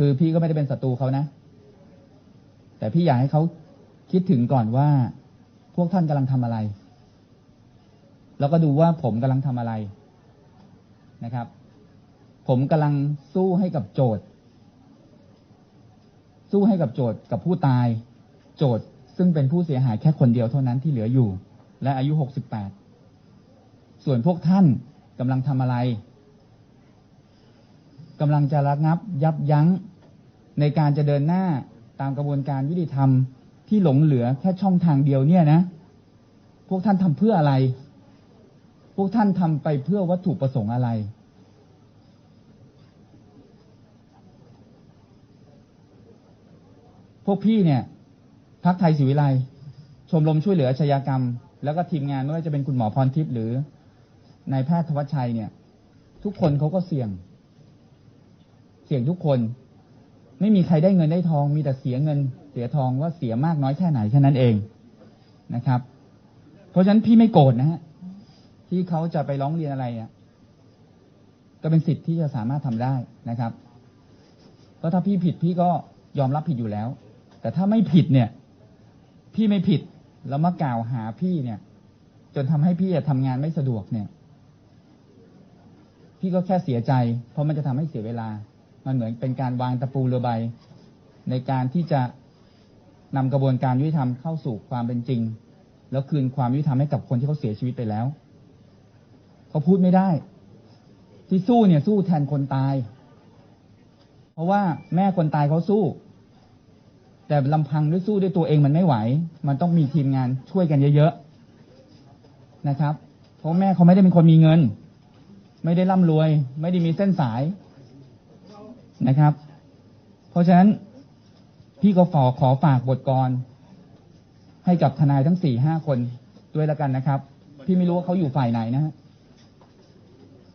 คือพี่ก็ไม่ได้เป็นศัตรูเขานะ แต่พี่อยากให้เขาคิดถึงก่อนว่า พวกท่านกำลังทำอะไร แล้วก็ดูว่าผมกำลังทำอะไรนะครับ ผมกำลังสู้ให้กับโจทย์ สู้ให้กับโจทย์กับผู้ตาย โจทย์ซึ่งเป็นผู้เสียหายแค่คนเดียวเท่านั้นที่เหลืออยู่ และอายุ68ส่วนพวกท่านกำลังทำอะไร กำลังจะระงับยับยั้งในการจะเดินหน้าตามกระบวนการยุติธรรมที่หลงเหลือแค่ช่องทางเดียวเนี่ยนะ พวกท่านทำเพื่ออะไร พวกท่านทำไปเพื่อวัตถุประสงค์อะไรพวกพี่เนี่ยพักไทยศิวิไลชมรมช่วยเหลือชญากรรม แล้วก็ทีมงานไม่ว่าจะเป็นคุณหมอพรทิพย์หรือนายแพทย์ธวัชชัยเนี่ย ทุกคนเขาก็เสี่ยง เสี่ยงทุกคน ไม่มีใครได้เงินได้ทอง มีแต่เสียเงิน เสียทองว่าเสียมากน้อยแค่ไหนแค่นั้นเองนะครับ เพราะฉะนั้นพี่ไม่โกรธนะฮะที่เขาจะไปร้องเรียนอะไรอะ ก็เป็นสิทธิ์ที่จะสามารถทำได้นะครับก็ถ้าพี่ผิดพี่ก็ยอมรับผิดอยู่แล้ว แต่ถ้าไม่ผิดเนี่ย พี่ไม่ผิดแล้วมากล่าวหาพี่เนี่ย จนทำให้พี่อะทำงานไม่สะดวกเนี่ย พี่ก็แค่เสียใจ เพราะมันจะทำให้เสียเวลา มันเหมือนเป็นการวางตะปูเรือใบ ในการที่จะนำกระบวนการยุติธรรมเข้าสู่ความเป็นจริง แล้วคืนความยุติธรรมให้กับคนที่เขาเสียชีวิตไปแล้วเขาพูดไม่ได้ ที่สู้เนี่ยสู้แทนคนตาย เพราะว่าแม่คนตายเขาสู้ แต่ลำพังด้วยสู้ด้วยตัวเองมันไม่ไหว มันต้องมีทีมงานช่วยกันเยอะๆนะครับ เพราะแม่เขาไม่ได้เป็นคนมีเงิน ไม่ได้ร่ำรวย ไม่ได้มีเส้นสาย นะครับ เพราะฉะนั้นพี่ก็ขอขอฝากบทกรให้กับทนายทั้งสี่ห้าคนด้วยแล้วกันนะครับ พี่ไม่รู้ว่าเขาอยู่ฝ่ายไหนนะฮะ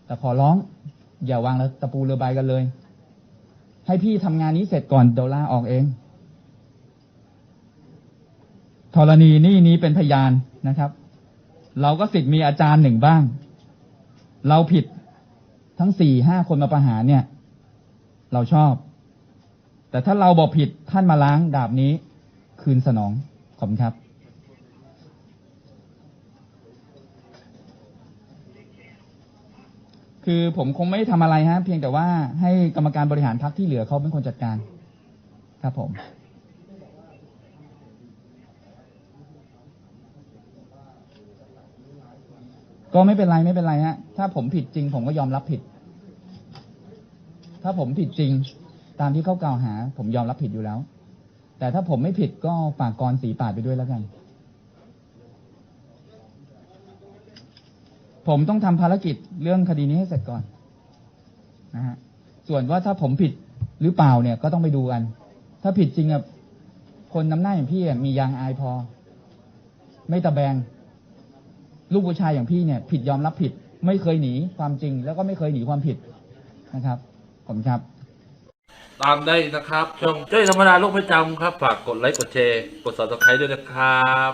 แต่ขอร้อง อย่าวางแล้วตะปูเรือใบกันเลย ให้พี่ทำงานนี้เสร็จก่อนเดี๋ยวลาออกเองธรณีนี่นี้เป็นพยานนะครับ เราก็สิทธิ์มีอาจารย์หนึ่งบ้าง เราผิดทั้งสี่ห้าคนมาประหารเนี่ย เราชอบ แต่ถ้าเราบอกผิดท่านมาล้างดาบนี้ คืนสนอง ขอบคุณครับ คือผมคงไม่ทำอะไรฮะ เพียงแต่ว่าให้กรรมการบริหารพักที่เหลือเขาเป็นคนจัดการ ครับผมก็ไม่เป็นไรไม่เป็นไรฮะ ถ้าผมผิดจริงผมก็ยอมรับผิด ถ้าผมผิดจริง ตามที่เขากล่าวหา ผมยอมรับผิดอยู่แล้ว แต่ถ้าผมไม่ผิดก็ฝากกรสีปาดไปด้วยแล้วกัน ผมต้องทำภารกิจเรื่องคดีนี้ให้เสร็จก่อนนะฮะส่วนว่าถ้าผมผิดหรือเปล่าเนี่ยก็ต้องไปดูกัน ถ้าผิดจริงอะคนน้ำหน้าอย่างพี่มียางอายพอ ไม่ตะแบง ลูกผู้ชายอย่างพี่เนี่ย ผิดยอมรับผิด ไม่เคยหนีความจริง แล้วก็ไม่เคยหนีความผิดนะครับ ผมครับ ตามได้นะครับช่องเจ้ยธรรมดาโลกประจำครับ ฝากกดไลค์กดแชร์กด subscribe ด้วยนะครับ